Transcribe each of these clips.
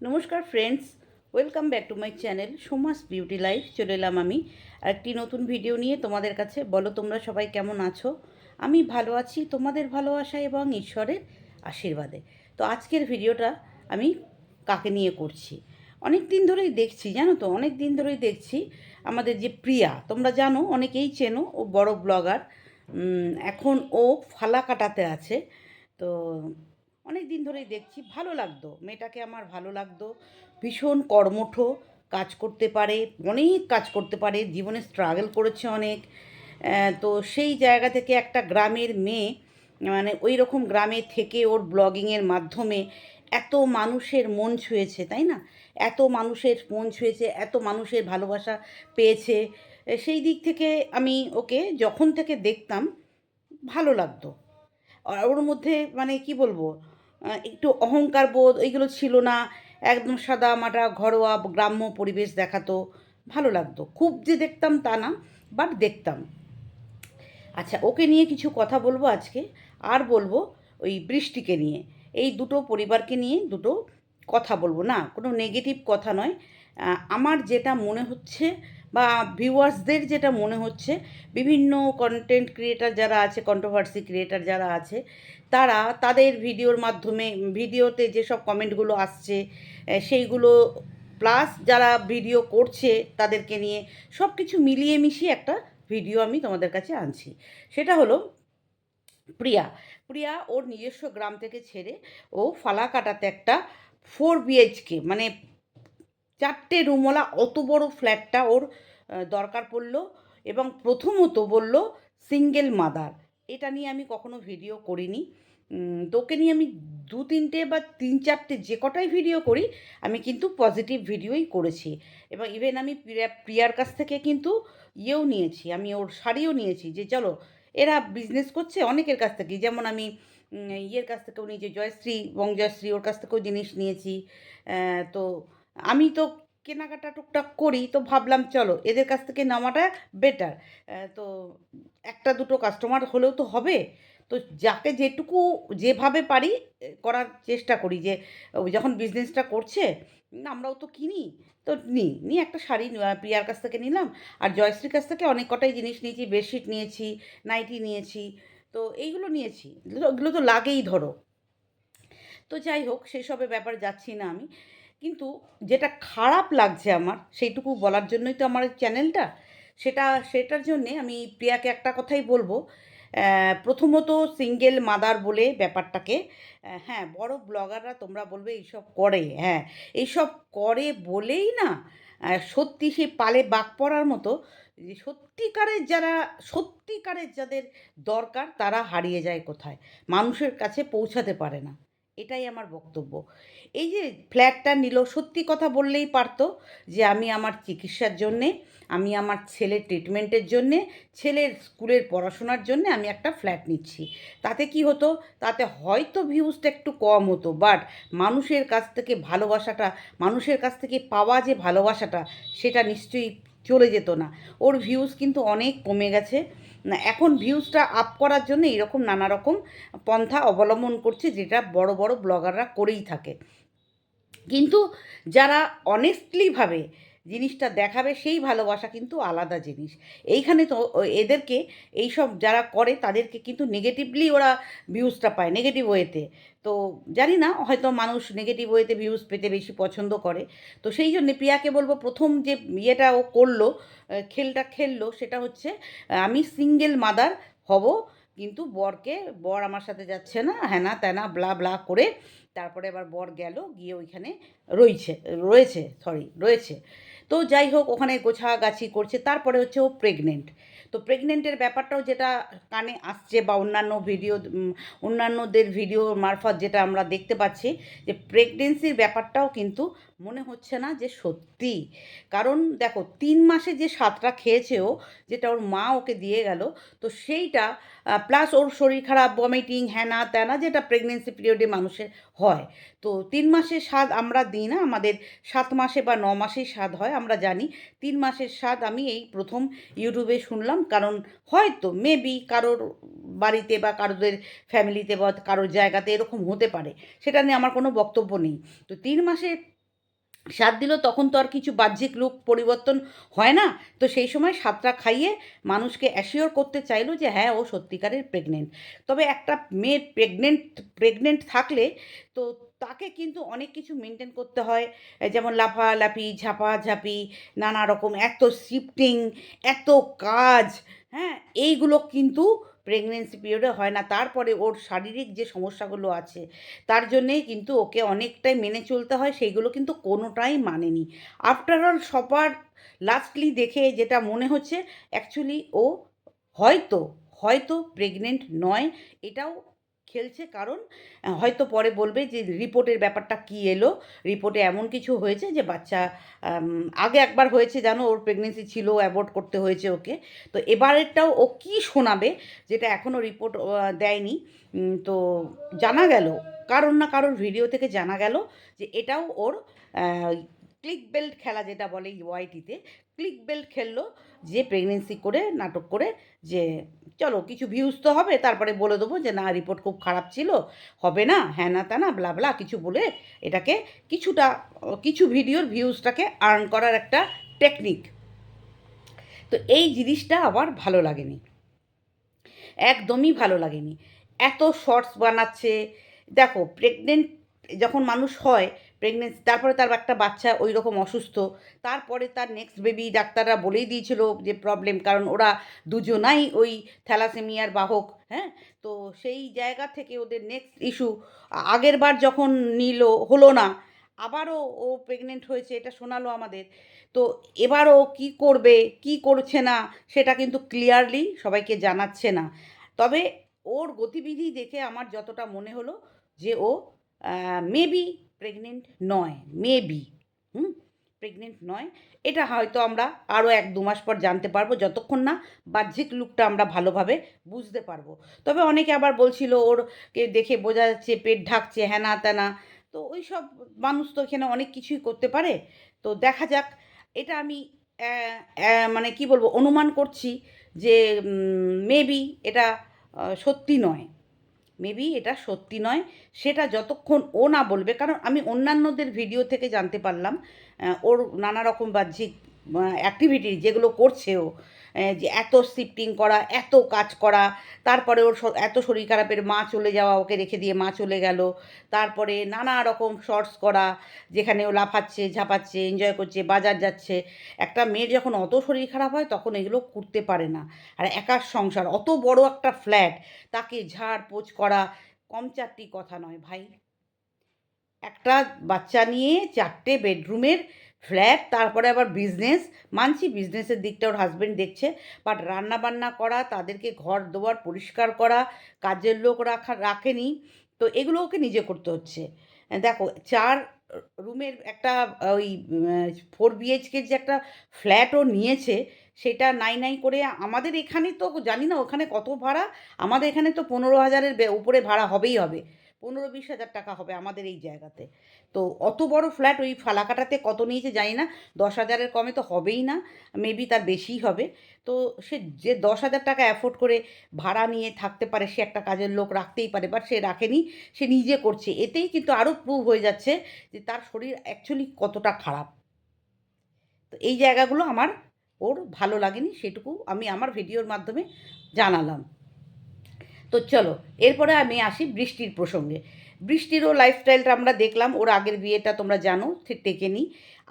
নমস্কার friends welcome back to my channel Soma's beauty life চলে এলাম আমি। একটি নতুন ভিডিও নিয়ে তোমাদের কাছে। বলো, তোমরা সবাই কেমন আছো? আমি ভালো আছি, তোমাদের ভালোবাসা এবং ঈশ্বরের আশীর্বাদে। তো আজকের ভিডিওটা আমি কাকে নিয়ে করছি? অনেক দিন ধরেই দেখছি, জানো তো, অনেক দিন ধরেই দেখছি আমাদের যে প্রিয়া, তোমরা জানো, অনেকেই চেনো, ও বড় ব্লগার এখন ও ফালা কাটাতে আছে। তো অনেক দিন ধরেই দেখছি, ভালো লাগতো। মেয়েটাকে আমার ভালো লাগতো। ভীষণ কর্মঠ কাজ করতে পারে, অনেক কাজ করতে পারে, জীবনে স্ট্রাগল করেছে অনেক। তো সেই জায়গা থেকে একটা গ্রামের মেয়ে মানে ওই রকম গ্রামে থেকে ওর ব্লগিংয়ের মাধ্যমে এত মানুষের মন ছুঁয়েছে, তাই না? এত মানুষের মন ছুঁয়েছে, এত মানুষের ভালোবাসা পেয়েছে। সেই দিক থেকে আমি ওকে যখন থেকে দেখতাম, ভালো লাগতো। ওর মধ্যে মানে কি বলব একটু অহংকার বোধ এইগুলো ছিল না। একদম সাদা মাটা ঘরোয়া গ্রাম্য পরিবেশ দেখাতো। ভালো লাগতো। খুব যে দেখতাম তা না বাট দেখতাম। আচ্ছা ওকে নিয়ে কিছু কথা বলব আজকে। আর বলব ওই বৃষ্টিকে নিয়ে। এই দুটো পরিবারকে নিয়ে দুটো কথা বলব। না, কোনো নেগেটিভ কথা নয়। আমার যেটা মনে হচ্ছে বা ভিউয়ার্সদের যেটা মনে হচ্ছে, বিভিন্ন কন্টেন্ট ক্রিয়েটার যারা আছে কন্ট্রোভার্সি ক্রিয়েটার যারা আছে, তারা তাদের ভিডিওর মাধ্যমে, ভিডিওতে যেসব কমেন্টগুলো আসছে সেইগুলো প্লাস যারা ভিডিও করছে তাদেরকে নিয়ে সব কিছু মিলিয়ে মিশিয়ে একটা ভিডিও আমি তোমাদের কাছে আনছি। সেটা হলো প্রিয়া। প্রিয়া ওর নিজস্ব গ্রাম থেকে ছেড়ে ও ফালাকাটাতে একটা ফোর বিএইচকে মানে চারটে রুমওয়ালা অত বড় ফ্ল্যাটটা ওর দরকার পড়ল এবং প্রথমত বলল সিঙ্গেল মাদার এটা নিয়ে আমি কখনো ভিডিও করিনি। তোকে নিয়ে আমি দু তিনটে বা তিন চারটে যে কটাই ভিডিও করি, আমি কিন্তু পজিটিভ ভিডিওই করেছি। এবং ইভেন আমি প্রিয়া, প্রিয়ার কাছ থেকে কিন্তু ইয়েও নিয়েছি, আমি ওর শাড়িও নিয়েছি যে চলো, এরা বিজনেস করছে অনেকের কাছ থেকে যেমন আমি ইয়ের কাছ থেকেও নিয়েছি, জয়শ্রী বং জয়শ্রী ওর কাছ থেকেও জিনিস নিয়েছি। তো আমি তো কেনাকাটা টুকটাক করি, তো ভাবলাম চলো, এদের কাছ থেকে নেওয়াটা বেটার তো একটা দুটো কাস্টমার হলেও তো হবে। তো যাকে যেটুকু যেভাবে পারি করার চেষ্টা করি যে যখন বিজনেসটা করছে আমরাও তো কিনি। তো নিই নিয়ে একটা শাড়ি প্রিয়ার কাছ থেকে নিলাম। আর জয়শ্রীর কাছ থেকে অনেক কটাই জিনিস নিয়েছি বেডশিট নিয়েছি নাইটি নিয়েছি, তো এইগুলো নিয়েছি। এগুলো তো- লাগেই ধরো। তো যাই হোক সেসবের ব্যাপার যাচ্ছি না আমি। কিন্তু যেটা খারাপ লাগছে আমার, সেইটুকু বলার জন্যই তো আমার চ্যানেলটা, সেটা, সেটার জন্যে আমি প্রিয়াকে একটা কথাই বলব। প্রথমত সিঙ্গেল মাদার বলে ব্যাপারটাকে হ্যাঁ বড় ব্লগাররা তোমরা বলবে এইসব করে হ্যাঁ এইসব করে বলেই না সত্যি সে পালে বাক পড়ার মতো সত্যিকারের যারা, সত্যিকারের যাদের দরকার তারা হারিয়ে যায় কোথায়, মানুষের কাছে পৌঁছাতে পারে না। এটাই আমার বক্তব্য। এই যে ফ্ল্যাটটা নিল, সত্যি কথা বললেই পারতো যে আমি আমার চিকিৎসার জন্যে, আমি আমার ছেলের ট্রিটমেন্টের জন্যে, ছেলের স্কুলের পড়াশোনার জন্যে আমি একটা ফ্ল্যাট নিচ্ছি। তাতে কি হতো? তাতে হয়তো ভিউজটা একটু কম হতো বাট মানুষের কাছ থেকে ভালোবাসাটা, মানুষের কাছ থেকে পাওয়া যে ভালোবাসাটা, সেটা নিশ্চয়ই চলে যেত না। ওর ভিউজ কিন্তু অনেক কমে গেছে। এখন ভিউজটা আপ করার জন্য এরকম নানা রকম পন্থা অবলম্বন করছে যেটা বড় বড় ব্লগাররা করেই থাকে। কিন্তু যারা অনেস্টলিভাবে জিনিসটা দেখাবে সেই ভালোবাসা কিন্তু আলাদা জিনিস। এইখানে তো এদেরকে এইসব যারা করে তাদেরকে কিন্তু নেগেটিভলি ওরা ভিউজটা পায় নেগেটিভ ওয়েতে তো জানি না, হয়তো মানুষ নেগেটিভ ওয়েতে ভিউজ পেতে বেশি পছন্দ করে। তো সেই জন্যে প্রিয়াকে বলব, প্রথম যে ইয়েটা ও করল খেলটা খেললো, সেটা হচ্ছে আমি সিঙ্গেল মাদার হব, কিন্তু বরকে, বর আমার সাথে যাচ্ছে না হ্যানা ত্যানা ব্লা ব্লা করে, তারপরে আবার বর গেল, গিয়ে ওইখানে রয়েছে রয়েছে সরি রয়েছে। তো যাই হোক, ওখানে গোছাগাছি করছে। তারপরে হচ্ছে ও প্রেগনেন্ট তো প্রেগনেন্টের ব্যাপারটাও যেটা কানে আসছে বা অন্যান্য ভিডিও অন্যান্যদের ভিডিও মারফত যেটা আমরা দেখতে পাচ্ছি, যে প্রেগনেন্সির ব্যাপারটাও কিন্তু মনে হচ্ছে না যে সত্যি। কারণ দেখো, তিন মাসে যে স্বাদটা খেয়েছে ও যেটা ওর মা ওকে দিয়ে গেল, তো সেইটা প্লাস ওর শরীর খারাপ ভমিটিং হ্যানা ত্যানা যেটা প্রেগনেন্সি পিরিয়ডে মানুষের হয়। তো তিন মাসের স্বাদ আমরা দিই না, আমাদের সাত মাসে বা ন মাসেই স্বাদ হয়, আমরা জানি। তিন মাসের স্বাদ আমি এই প্রথম ইউটিউবে শুনলাম, কারণ হয়তো মেবি কারোর বাড়িতে বা কারোদের ফ্যামিলিতে বা কারোর জায়গাতে এরকম হতে পারে। সেটা নিয়ে আমার কোনো বক্তব্য নেই। তো তিন মাসে সাত দিল তখন তো আর কিছু বাহ্যিক রূপ পরিবর্তন হয় না। তো সেই সময় সাতটা খাইয়ে মানুষকে অ্যাসিওর করতে চাইলো যে হ্যাঁ ও সত্যিকারের প্রেগনেন্ট তবে একটা মেয়ে প্রেগনেন্ট প্রেগনেন্ট থাকলে তো তাকে কিন্তু অনেক কিছু মেনটেন করতে হয়। যেমন লাফালাফি, ঝাপাঝাপি, নানা রকম, এত শিফটিং এত কাজ হ্যাঁ এইগুলো কিন্তু প্রেগনেন্সি পিরিয়ডে হয় না। তারপরে ওর শারীরিক যে সমস্যাগুলো আছে, তার জন্যেই কিন্তু ওকে অনেকটাই মেনে চলতে হয়, সেইগুলো কিন্তু কোনোটাই মানেনি। আফটারঅল সবার লাস্টলি দেখে যেটা মনে হচ্ছে অ্যাকচুয়ালি ও হয়তো হয়তো প্রেগনেন্ট নয়, এটাও খেলছে কারণ হয়তো পরে বলবে যে রিপোর্টের ব্যাপারটা কী এলো? রিপোর্টে এমন কিছু হয়েছে যে বাচ্চা আগে একবার হয়েছে জানো, ওর প্রেগনেন্সি ছিল অ্যাবর্ট করতে হয়েছে ওকে। তো এবারেরটাও ও কী শোনাবে যেটা এখনও রিপোর্ট দেয়নি তো জানা গেল। কারোর না কারোর ভিডিও থেকে জানা গেল যে এটাও ওর ক্লিক বেল্ট খেলা যেটা বলে ওয়াইটিতে ক্লিক বেল্ট খেললো, যে প্রেগনেন্সি করে, নাটক করে, যে চলো কিছু ভিউজ তো হবে, তারপরে বলে দেবো যে না রিপোর্ট খুব খারাপ ছিল, হবে না হ্যাঁ না তা না ব্লা ব্লা কিছু বলে এটাকে কিছুটা, কিছু ভিডিওর ভিউজটাকে আর্ন করার একটা টেকনিক তো এই জিনিসটা আমার ভালো লাগেনি। একদমই ভালো লাগেনি। এত শর্টস বানাচ্ছে, দেখো প্রেগনেন্ট যখন মানুষ হয় প্রেগনেন্সি তারপরে তার একটা বাচ্চা ওই রকম অসুস্থ, তারপরে তার নেক্সট বেবি ডাক্তাররা বলেই দিয়েছিল যে প্রবলেম কারণ ওরা দুজনাই ওই থ্যালাসেমিয়ার বাহক হ্যাঁ? তো সেই জায়গা থেকে ওদের নেক্সট ইস্যু আগের বার যখন নিল, হলো না, আবারও ও প্রেগনেন্ট হয়েছে, এটা শোনালো আমাদের। তো এবারও কি করবে, কি করছে না, সেটা কিন্তু ক্লিয়ারলি সবাইকে জানাচ্ছে না। তবে ওর গতিবিধি দেখে আমার যতটা মনে হলো যে ও মেবি প্রেগনেন্ট নয় মেবি হুম? প্রেগনেন্ট নয়। এটা হয়তো আমরা আরও এক দু মাস পর জানতে পারব, যতক্ষণ না বাহ্যিক লুকটা আমরা ভালোভাবে বুঝতে পারব। তবে অনেকে আবার বলছিল ওরকে দেখে বোঝা যাচ্ছে পেট ঢাকছে হ্যানা ত্যানা তো ওই সব মানুষ তো এখানে অনেক কিছুই করতে পারে। তো দেখা যাক, এটা আমি মানে কি বলব, অনুমান করছি যে মেবি এটা সত্যি নয়। মেবি এটা সত্যি নয়, সেটা যতক্ষণ ও না বলবে, কারণ আমি অন্যান্যদের ভিডিও থেকে জানতে পারলাম ওর নানা রকম বাহ্যিক অ্যাক্টিভিটি যেগুলো করছে ও যে এত শিফটিং করা, এত কাজ করা, তারপরে ওর এত শরীর খারাপের মা চলে যাওয়া, ওকে রেখে দিয়ে মা চলে গেল, তারপরে নানা রকম শর্টস করা, যেখানে ও লাফাচ্ছে, ঝাপাচ্ছে এনজয় করছে, বাজার যাচ্ছে। একটা মেয়ের যখন অত শরীর খারাপ হয়, তখন এগুলো করতে পারে না। আর একার সংসার, অত বড় একটা ফ্ল্যাট তাকে ঝাড় পোছ করা, কম চারটি কথা নয় ভাই। একটা বাচ্চা নিয়ে চারটে বেডরুমের ফ্ল্যাট তারপরে আবার বিজনেস মানছি বিজনেসের দিকটা ওর হাজবেন্ড দেখছে বাট রান্না বান্না করা, তাদেরকে ঘর দোয়ার পরিষ্কার করা, কাজের লোক রাখা, রাখেনি, তো এগুলো ওকে নিজে করতে হচ্ছে। দেখো, চার রুমের একটা ওই ফোর বিএইচকের যে একটা ফ্ল্যাটও নিয়েছে, সেটা নাই নাই করে আমাদের এখানে তো জানি না ওখানে কত ভাড়া, আমাদের এখানে তো পনেরো হাজারের উপরে ভাড়া হবেই হবে। পনেরো বিশ হাজার টাকা হবে আমাদের এই জায়গাতে। তো অত বড় ফ্ল্যাট ওই ফালাকাটাতে কত নিয়েছে জানি না, দশ হাজারের কমে তো হবেই না মেবি তার বেশিই হবে। তো সে যে দশ হাজার টাকা অ্যাফোর্ড করে ভাড়া নিয়ে থাকতে পারে, সে একটা কাজের লোক রাখতেই পারে বাট সে রাখেনি, সে নিজে করছে। এতেই কিন্তু আরও প্রুভ হয়ে যাচ্ছে যে তার শরীর অ্যাকচুয়ালি কতটা খারাপ। তো এই জায়গাগুলো আমার ওর ভালো লাগেনি, সেটুকু আমি আমার ভিডিওর মাধ্যমে জানালাম। তো চলো, এরপরে আমি আসি বৃষ্টির প্রসঙ্গে। বৃষ্টিরও লাইফস্টাইলটা আমরা দেখলাম, ওর আগের বিয়েটা তোমরা জানো, ঠিক টেকেনি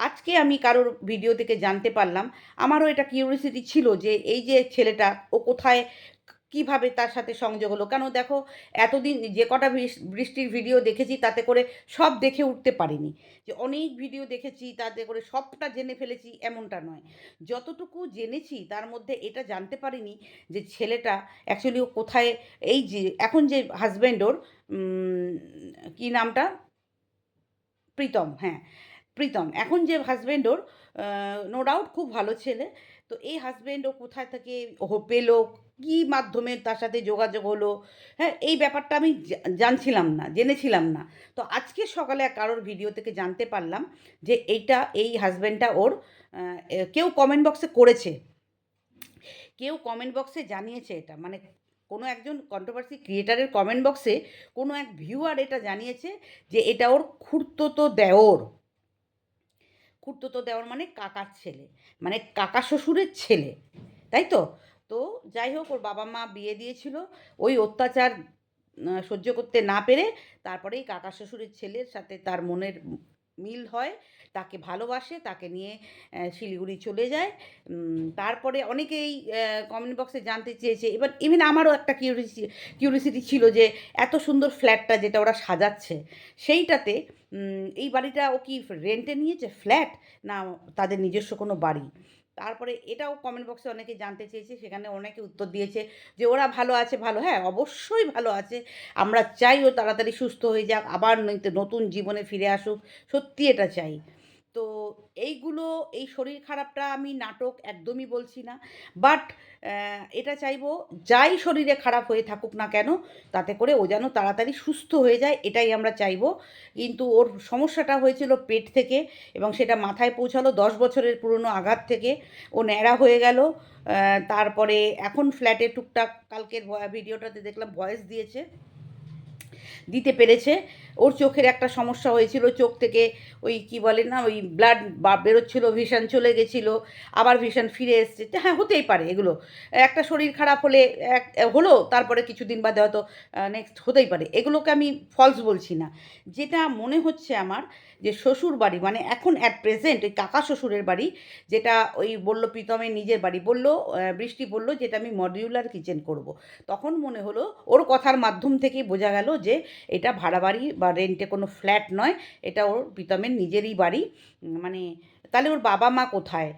আজকে আমি কারোর ভিডিও থেকে জানতে পারলাম, আমারও এটা কিউরিয়াসিটি ছিল যে এই যে ছেলেটা, ও কোথায় কীভাবে তার সাথে সংযোগ হলো? কেন দেখো, এতদিন যে কটা বৃষ্টির ভিডিও দেখেছি, তাতে করে সব দেখে উঠতে পারিনি। যে অনেক ভিডিও দেখেছি, তাতে করে সবটা জেনে ফেলেছি, এমনটা নয়। যতটুকু জেনেছি, তার মধ্যে এটা জানতে পারিনি যে ছেলেটা অ্যাকচুয়ালি ও কোথায়, এই যে, এখন যে হাজব্যান্ড ওর কি নামটা? প্রীতম হ্যাঁ প্রীতম। এখন যে হাজব্যান্ড ওর নো ডাউট খুব ভালো ছেলে। তো এই হাজব্যান্ড ও কোথায় থেকে, ও পেল কী মাধ্যমে তার সাথে যোগাযোগ হলো? হ্যাঁ এই ব্যাপারটা আমি জানছিলাম না, জেনেছিলাম না। তো আজকে সকালে কারোর ভিডিও থেকে জানতে পারলাম যে এইটা, এই হাজব্যান্ডটা ওর কেউ কমেন্ট বক্সে করেছে। কেউ কমেন্ট বক্সে জানিয়েছে এটা। মানে কোনো একজন কন্ট্রোভার্সি ক্রিয়েটারের কমেন্ট বক্সে কোনো এক ভিউয়ার এটা জানিয়েছে যে এটা ওর খুঁড়তো দেওর। খুড়তুতো দেওর মানে কাকার ছেলে। মানে কাকা শ্বশুরের ছেলে। তাই তো? তো যাই হোক, ওর বাবা মা বিয়ে দিয়েছিল। ওই অত্যাচার সহ্য করতে না পেরে তারপরেই কাকা শ্বশুরের ছেলের সাথে তার মনের মিল হয়। তাকে ভালোবাসে, তাকে নিয়ে শিলিগুড়ি চলে যায়। তারপরে অনেকেই কমেন্ট বক্সে জানতে চেয়েছে। এবার ইভেন আমারও একটা কিউরিসি কিউরিসিটি ছিল যে এত সুন্দর ফ্ল্যাটটা যেটা ওরা সাজাচ্ছে, সেইটাতে এই বাড়িটা ও কি রেন্টে নিয়েছে? ফ্ল্যাট না, তাদের নিজস্ব কোনো বাড়ি? তারপরে এটাও কমেন্ট বক্সে অনেকে জানতে চেয়েছে, সেখানে অনেকে উত্তর দিয়েছে যে ওরা ভালো আছে, ভালো হ্যাঁ অবশ্যই ভালো আছে। আমরা চাই ও তাড়াতাড়ি সুস্থ হয়ে যাক, আবার নতুন জীবনে ফিরে আসুক, সত্যি এটা চাই। তো এইগুলো, এই শরীর খারাপটা আমি নাটক একদমই বলছি না। বাট এটা চাইব যাই শরীরে খারাপ হয়ে থাকুক না কেন, তাতে করে ও যেন তাড়াতাড়ি সুস্থ হয়ে যায়, এটাই আমরা চাইব। কিন্তু ওর সমস্যাটা হয়েছিল পেট থেকে এবং সেটা মাথায় পৌঁছালো দশ বছরের পুরনো আঘাত থেকে। ও ন্যাড়া হয়ে গেল তারপরে এখন ফ্ল্যাটে টুকটাক, কালকের ভিডিওটাতে দেখলাম ভয়েস দিয়েছে। দিতে পেরেছে। ওর চোখের একটা সমস্যা হয়েছিল, চোখ থেকে ওই কি বলে না, ওই ব্লাড বেরোচ্ছিলো, ভীষণ চলে গেছিল, আবার ভীষণ ফিরে এসছে। হ্যাঁ হতেই পারে এগুলো। একটা শরীর খারাপ হলে এক, হলো, তারপরে কিছুদিন বাদে হয়তো নেক্সট হতেই পারে। এগুলোকে আমি ফলস বলছি না। যেটা মনে হচ্ছে আমার যে শ্বশুর বাড়ি মানে এখন অ্যাট প্রেজেন্ট ওই কাকা শ্বশুরের বাড়ি, যেটা ওই বলল প্রীতমের নিজের বাড়ি, বলল বৃষ্টি বলল যেটা আমি মডিউলার কিচেন করব। তখন মনে হলো ওর কথার মাধ্যম থেকেই বোঝা গেল যে এটা ভাড়া বাড়ি বা রেন্টে কোনো ফ্ল্যাট নয়, এটা ওর প্রীতমের নিজেরই বাড়ি মানে তাহলে ওর বাবা মা কোথায়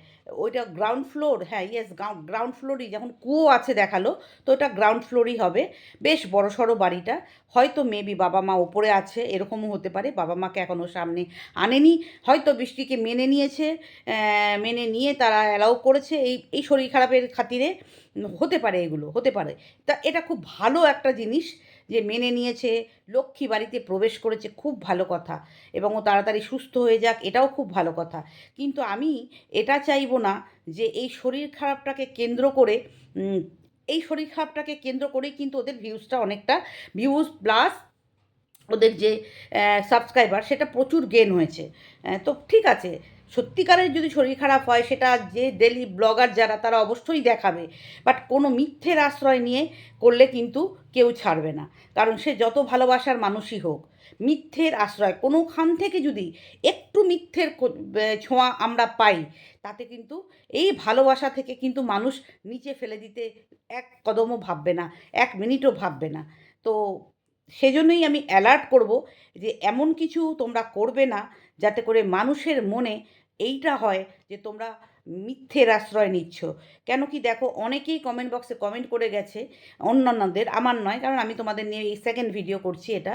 ওইটা গ্রাউন্ড ফ্লোর হ্যাঁ ইয়েস গ্রাউন্ড ফ্লোরই যখন কুয়ো আছে দেখাল, তো ওটা গ্রাউন্ড ফ্লোরই হবে। বেশ বড় সড়ো বাড়িটা। হয়তো মেবি বাবা মা ওপরে আছে, এরকমও হতে পারে। বাবা মাকে এখনও সামনে আনেনি। হয়তো বৃষ্টিকে মেনে নিয়েছে মেনে নিয়ে তারা অ্যালাউ করেছে। এই এই শরীর খারাপের খাতিরে হতে পারে এগুলো, হতে পারে। তা এটা খুব ভালো একটা জিনিস। যে মেনে নিয়েছে, লক্ষ্মী বাড়িতে প্রবেশ করেছে, খুব ভালো কথা। এবং ও তাড়াতাড়ি সুস্থ হয়ে যাক, এটাও খুব ভালো কথা। কিন্তু আমি এটা চাইব না যে এই শরীর খারাপটাকে কেন্দ্র করে এই শরীর খারাপটাকে কেন্দ্র করেই কিন্তু ওদের ভিউজটা অনেকটা ভিউজ প্লাস ওদের যে সাবস্ক্রাইবার সেটা প্রচুর গেন হয়েছে। তো ঠিক আছে। সত্যিকারের যদি শরীর খারাপ হয়, সেটা যে ডেলি ব্লগার যারা, তারা অবশ্যই দেখাবে। বাট কোনো মিথ্যের আশ্রয় নিয়ে করলে কিন্তু কেউ ছাড়বে না। কারণ সে যত ভালোবাসার মানুষই হোক, মিথ্যের আশ্রয়, কোনোখান থেকে যদি একটু মিথ্যের ছোঁয়া আমরা পাই, তাতে কিন্তু এই ভালোবাসা থেকে কিন্তু মানুষ নিচে ফেলে দিতে এক কদমও ভাববে না, এক মিনিটও ভাববে না। তো সেজন্যই আমি অ্যালার্ট করব যে, এমন কিছু তোমরা করবে না, যাতে করে মানুষের মনে এইটা হয় যে তোমরা মিথ্যের আশ্রয় নিচ্ছ। কেন কি দেখো, অনেকেই কমেন্ট বক্সে কমেন্ট করে গেছে, অন্যান্যদের, আমার নয়, কারণ আমি তোমাদের নিয়ে এই সেকেন্ড ভিডিও করছি এটা,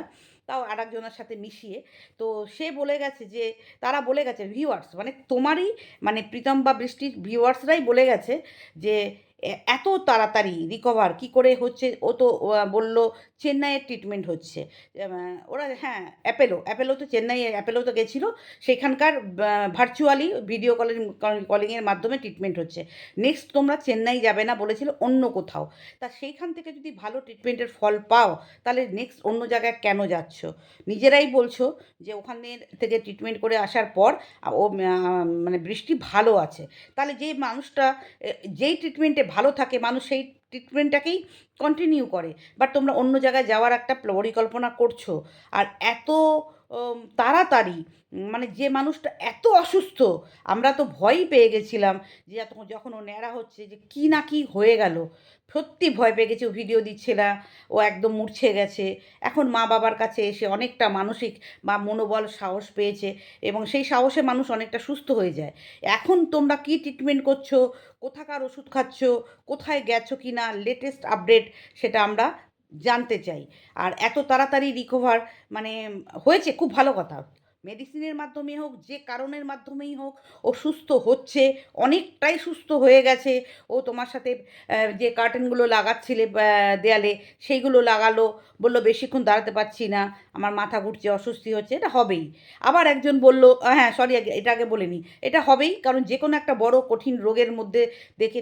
তাও আর একজনের সাথে মিশিয়ে। তো সে বলে গেছে যে, তারা বলে গেছে ভিউয়ার্স মানে তোমারই মানে প্রীতম বা বৃষ্টির ভিউয়ার্সরাই বলে গেছে যে এত তাড়াতাড়ি রিকভার কি করে হচ্ছে? ও তো বলল চেন্নাইয়ের ট্রিটমেন্ট হচ্ছে। ওরা হ্যাঁ অ্যাপেলো অ্যাপেলো তো চেন্নাই, অ্যাপেলো তো গেছিল। সেখানকার ভার্চুয়ালি ভিডিও কলিং কলিংয়ের মাধ্যমে ট্রিটমেন্ট হচ্ছে। নেক্সট তোমরা চেন্নাই যাবে না বলেছিল অন্য কোথাও। তা সেইখান থেকে যদি ভালো ট্রিটমেন্টের ফল পাও, তাহলে নেক্সট অন্য জায়গায় কেন যাচ্ছ? নিজেরাই বলছো যে ওখানে থেকে ট্রিটমেন্ট করে আসার পর ও মানে বৃষ্টি ভালো আছে। তাহলে যে মানুষটা যেই ট্রিটমেন্টে ভালো থাকে, মানুষ সেই ট্রিটমেন্টটাকেই কন্টিনিউ করে। বাট তোমরা অন্য জায়গায় যাওয়ার একটা পরিকল্পনা করছ। আর এত তাড়াতাড়ি। মানে যে মানুষটা এত অসুস্থ, আমরা তো ভয়ই পেয়ে গেছিলাম যে যখন ও ন্যাড়া হচ্ছে যে কি না কি হয়ে গেল। সত্যি ভয় পেয়ে গেছে, ও ভিডিও দিচ্ছে না, ও একদম মূর্ছে গেছে। এখন মা বাবার কাছে এসে অনেকটা মানসিক বা মনোবল সাহস পেয়েছে এবং সেই সাহসে মানুষ অনেকটা সুস্থ হয়ে যায়। এখন তোমরা কি ট্রিটমেন্ট করছ? কোথাকার ওষুধ খাচ্ছ? কোথায় গেছো কি না লেটেস্ট আপডেট সেটা আমরা জানতে চাই। আর এত তাড়াতাড়ি রিকভার মানে হয়েছে, খুব ভালো কথা। মেডিসিনের মাধ্যমে হোক, যে কারণের মাধ্যমেই হোক, ও সুস্থ হচ্ছে, অনেকটাই সুস্থ হয়ে গেছে। ও তোমার সাথে যে কার্টেনগুলো লাগাচ্ছিলে দেয়ালে, সেইগুলো লাগালো। বলল, বেশিক্ষণ দাঁড়াতে পারছি না, আমার মাথা ঘুরছে, অস্বস্তি হচ্ছে। এটা হবেই। আবার একজন বলল হ্যাঁ সরি এটা আগে বলিনি। এটা হবেই, কারণ যে কোনো একটা বড় কঠিন রোগের মধ্যে দেখে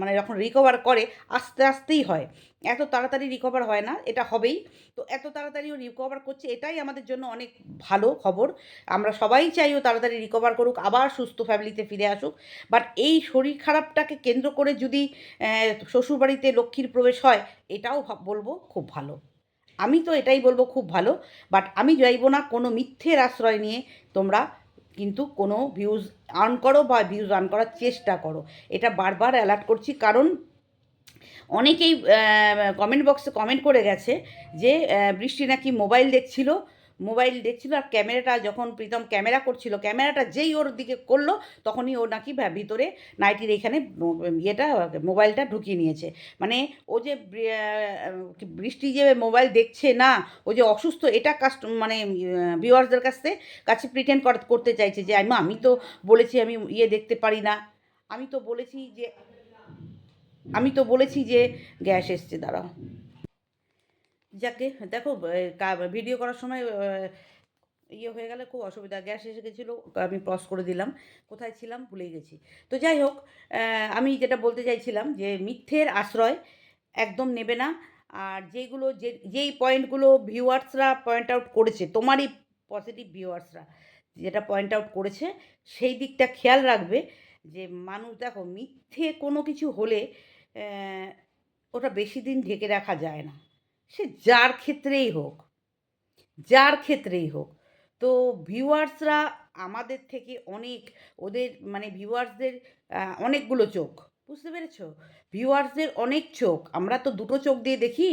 মানে যখন রিকভার করে, আস্তে, আস্তেই হয়। এত তাড়াতাড়ি রিকভার হয় না, এটা হবেই। তো এত তাড়াতাড়িও রিকভার করছে, এটাই আমাদের জন্য অনেক ভালো খবর। আমরা সবাই চাই ও তাড়াতাড়ি রিকভার করুক, আবার সুস্থ ফ্যামিলিতে ফিরে আসুক। বাট এই শরীর খারাপটাকে কেন্দ্র করে যদি শ্বশুরবাড়িতে লক্ষ্মীর প্রবেশ হয়, এটাও বলব খুব ভালো। আমি তো এটাই বলব খুব ভালো। বাট আমি চাইব না কোনো মিথ্যের আশ্রয় নিয়ে, তোমরা কিন্তু কোনো ভিউজ আর্ন করো বা ভিউজ আর্ন করার চেষ্টা করো। এটা বারবার অ্যালার্ট করছি, কারণ অনেকেই কমেন্ট বক্সে কমেন্ট করে গেছে যে বৃষ্টি নাকি মোবাইল দেখছিল। মোবাইল দেখছিল আর ক্যামেরাটা যখন প্রীতম ক্যামেরা করছিল ক্যামেরাটা যেই ওর দিকে করল, তখনই ও নাকি ভিতরে নাইটির এখানে ইয়েটা মোবাইলটা ঢুকিয়ে নিয়েছে। মানে ও যে বৃষ্টি যে মোবাইল দেখছে না, ও যে অসুস্থ, এটা কাস্ট মানে ভিউয়ার্সদের কাছে কাছে প্রিটেন্ড করতে চাইছে যে, আমি আমি তো বলেছি আমি ইয়ে দেখতে পারি না। আমি তো বলেছি যে আমি তো বলেছি যে গ্যাস এসছে, দাঁড়াও। যাকে, দেখো ভিডিও করার সময় ইয়ে হয়ে গেলে খুব অসুবিধা, গ্যাস এসে গেছিল, আমি ক্রস করে দিলাম, কোথায় ছিলাম ভুলে গেছি। তো যাই হোক আমি যেটা বলতে চাইছিলাম যে মিথ্যের আশ্রয় একদম নেবে না, আর যেগুলো, যে, যেই পয়েন্টগুলো ভিউয়ার্সরা পয়েন্ট আউট করেছে, তোমারই পজিটিভ ভিউয়ার্সরা যেটা পয়েন্ট আউট করেছে, সেই দিকটা খেয়াল রাখবে যে মানুষ, দেখো, মিথ্যে কোনো কিছু হলে ওটা বেশি দিন ঢেকে রাখা যায় না। সে যার ক্ষেত্রেই হোক, যার ক্ষেত্রেই হোক। তো ভিউয়ার্সরা আমাদের থেকে অনেক, ওদের মানে ভিউয়ার্সদের অনেকগুলো চোখ, বুঝতে পেরেছ? ভিউয়ার্সদের অনেক চোখ, আমরা তো দুটো চোখ দিয়ে দেখি,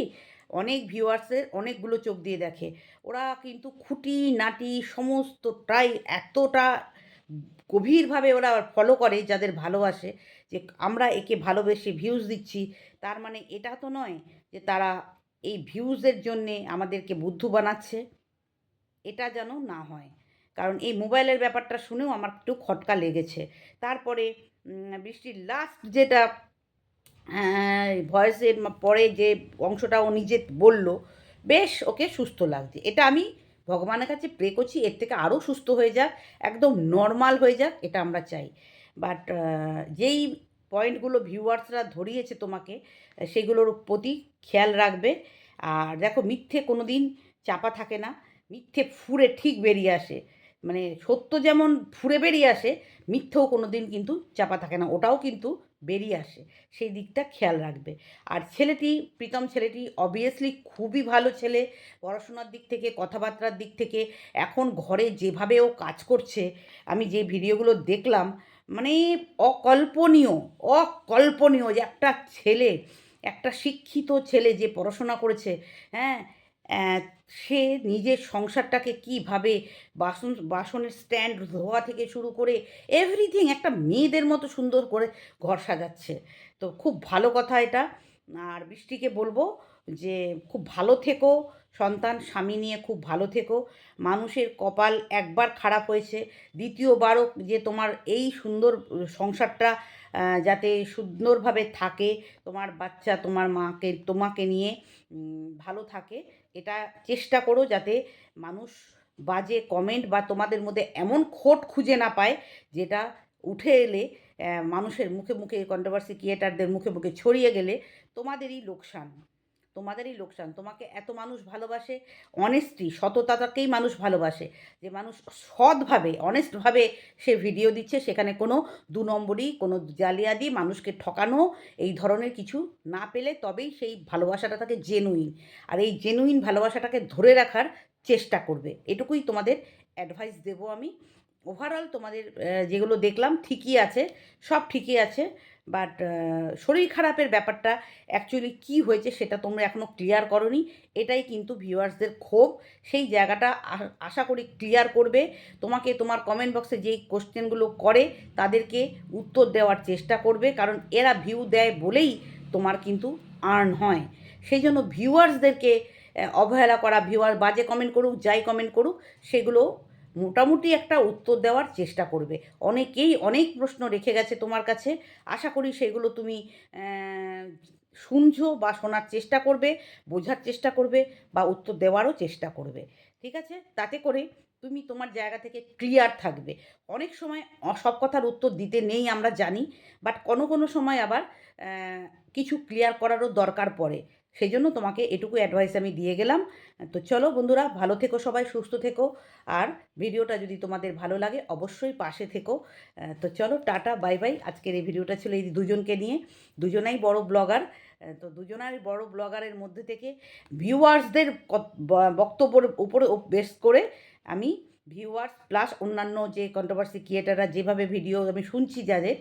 অনেক ভিউয়ার্সের অনেকগুলো চোখ দিয়ে দেখে। ওরা কিন্তু খুঁটি, নাটি, সমস্তটাই এতটা গভীরভাবে ওরা ফলো করে, যাদের ভালোবাসে। যে আমরা একে ভালোবেসে ভিউজ দিচ্ছি, তার মানে এটা তো নয় যে তারা এই ভিউজের জন্যে আমাদেরকে বুদ্ধু বানাচ্ছে। এটা যেন না হয়। কারণ এই মোবাইলের ব্যাপারটা শুনেও আমার একটু খটকা লেগেছে। তারপরে বৃষ্টির লাস্ট যেটা ভয়েসের পরে যে অংশটা ও নিজে বলল, বেশ ওকে সুস্থ লাগছে। এটা আমি ভগবানের কাছে প্রে করছি, এর থেকে আরও সুস্থ হয়ে যাক, একদম নর্মাল হয়ে যাক, এটা আমরা চাই। বাট যেই পয়েন্টগুলো ভিউয়ার্সরা ধরিয়েছে তোমাকে সেগুলোর প্রতি খেয়াল রাখবে। আর দেখো, মিথ্যে কোনো দিন চাপা থাকে না। মিথ্যে ফুরে ঠিক বেরিয়ে আসে। মানে সত্য যেমন ফুরে বেরিয়ে আসে, মিথ্যেও কোনো দিন কিন্তু চাপা থাকে না। ওটাও কিন্তু বেরিয়ে আসে। সেই দিকটা খেয়াল রাখবে। আর ছেলেটি, প্রীতম ছেলেটি অবভিয়াসলি খুবই ভালো ছেলে। পড়াশোনার দিক থেকে, কথাবার্তার দিক থেকে। এখন ঘরে যেভাবে ও কাজ করছে, আমি যে ভিডিওগুলো দেখলাম মানে অকল্পনীয় অকল্পনীয় যে একটা ছেলে, একটা শিক্ষিত ছেলে যে পড়াশোনা করেছে হ্যাঁ? সে নিজের সংসারটাকে কীভাবে বাসন, বাসনের স্ট্যান্ড ধোয়া থেকে শুরু করে এভরিথিং একটা মেয়েদের মতো সুন্দর করে ঘর সাজাচ্ছে। তো খুব ভালো কথা এটা। আর বৃষ্টিকে বলব যে খুব ভালো থেকো সন্তান, স্বামী নিয়ে খুব ভালো থেকো। মানুষের কপাল একবার খারাপ হয়েছে, দ্বিতীয়বারও যে তোমার এই সুন্দর সংসারটা যাতে সুন্দরভাবে থাকে, তোমার বাচ্চা, তোমার মাকে, তোমাকে নিয়ে ভালো থাকে, এটা চেষ্টা করো যাতে মানুষ বাজে কমেন্ট বা তোমাদের মধ্যে এমন খোট খুঁজে না পায়, যেটা উঠে এলে মানুষের মুখে মুখে কন্ট্রোভার্সি ক্রিয়েটারদের মুখে মুখে ছড়িয়ে গেলে তোমাদেরই লোকসান। তোমাদেরই লোকসান। তোমাকে এত মানুষ ভালোবাসে অনেস্টি সততাকেই মানুষ ভালোবাসে। যে মানুষ সৎভাবে অনেস্টভাবে সে ভিডিও দিচ্ছে, সেখানে কোনো দু নম্বরই, কোনো জালিয়াদি মানুষকে ঠকানো, এই ধরনের কিছু না পেলে তবেই সেই ভালোবাসাটা তাকে জেনুইন আর এই জেনুইন ভালোবাসাটাকে ধরে রাখার চেষ্টা করবে। এটুকুই তোমাদের অ্যাডভাইস দেবো আমি। ওভারঅল তোমাদের যেগুলো দেখলাম ঠিকই আছে, সব ঠিকই আছে। বাট শরীর খারাপের ব্যাপারটা অ্যাকচুয়ালি কী হয়েছে সেটা তোমরা এখনও ক্লিয়ার করনি। এটাই কিন্তু ভিউয়ার্সদের ক্ষোভ। সেই জায়গাটা আশা করি ক্লিয়ার করবে। তোমাকে তোমার কমেন্ট বক্সে যেই কোশ্চেনগুলো করে তাদেরকে উত্তর দেওয়ার চেষ্টা করবে। কারণ এরা ভিউ দেয় বলেই তোমার কিন্তু আর্ন হয়। সেই জন্য ভিউয়ার্সদেরকে অবহেলা করা, ভিউয়ার বাজে কমেন্ট করুক, যাই কমেন্ট করুক, সেগুলো মোটামুটি একটা উত্তর দেওয়ার চেষ্টা করবে। অনেকেই অনেক প্রশ্ন রেখে গেছে তোমার কাছে। আশা করি সেগুলো তুমি শুনছো বা শোনার চেষ্টা করবে, বোঝার চেষ্টা করবে বা উত্তর দেওয়ারও চেষ্টা করবে। ঠিক আছে? তাতে করে তুমি তোমার জায়গা থেকে ক্লিয়ার থাকবে। অনেক সময় সব কথার উত্তর দিতে নেই আমরা জানি বাট কোনো কোনো সময় আবার কিছু ক্লিয়ার করারও দরকার পড়ে। সেই জন্য তোমাকে এটুকু অ্যাডভাইস আমি দিয়ে গেলাম। তো চলো বন্ধুরা, ভালো থেকো সবাই, সুস্থ থেকো। আর ভিডিওটা যদি তোমাদের ভালো লাগে, অবশ্যই পাশে থেকো। তো চলো, টাটা বাই বাই আজকের এই ভিডিওটা ছিল এই দুজনকে নিয়ে। দুজনাই বড় ব্লগার তো দুজনারই বড় ব্লগারের মধ্যে থেকে ভিউয়ার্সদের বক্তব্যের উপরে বেস করে আমি ভিউয়ার্স প্লাস অন্যান্য যে কন্ট্রোভার্সি ক্রিয়েটাররা যেভাবে ভিডিও আমি শুনছি যাদের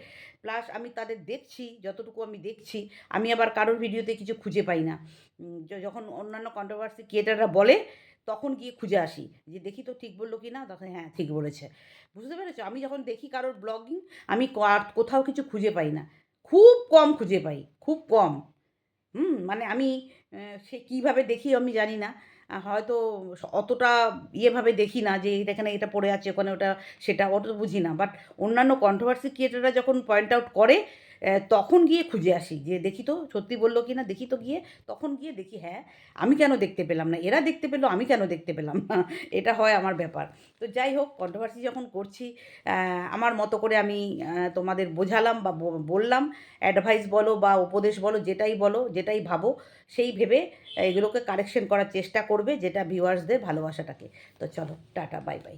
প্লাস আমি তাদের দেখছি, যতটুকু আমি দেখছি, আমি আবার কারোর ভিডিওতে কিছু খুঁজে পাই না। যখন অন্যান্য কন্ট্রোভার্সি ক্রিয়েটাররা বলে, তখন গিয়ে খুঁজে আসি যে দেখি তো ঠিক বলল কি না তখন হ্যাঁ ঠিক বলেছে। বুঝতে পেরেছ? আমি যখন দেখি কারোর ব্লগিং আমি কোথাও কিছু খুঁজে পাই না। খুব কম খুঁজে পাই, খুব কম। হুম মানে আমি সে কীভাবে দেখি আমি জানি না। হয়তো অতটা ইয়েভাবে দেখি না যে এখানে এটা পড়ে আছে, ওখানে ওটা, সেটা অত বুঝি না। বাট অন্যান্য কন্ট্রোভার্সি ক্রিয়েটাররা যখন পয়েন্ট আউট করে তখন গিয়ে খুঁজে আসি যে, দেখি তো, সত্যি বলল কি না দেখি তো গিয়ে। তখন গিয়ে দেখি হ্যাঁ আমি কেন দেখতে পেলাম না? এরা দেখতে পেল, আমি কেন দেখতে পেলাম না? এটা হয় আমার ব্যাপার। তো যাই হোক কন্ট্রোভার্সি যখন করছি আমার মতো করে আমি তোমাদের বোঝালাম বা বললাম। অ্যাডভাইস বলো বা উপদেশ বলো, যেটাই বলো, যেটাই ভাবো, সেই ভেবে, এগুলোকে কারেকশন করার চেষ্টা করবে, যেটা ভিউয়ার্সদের ভালোবাসাটাকে। তো চলো, টাটা বাই বাই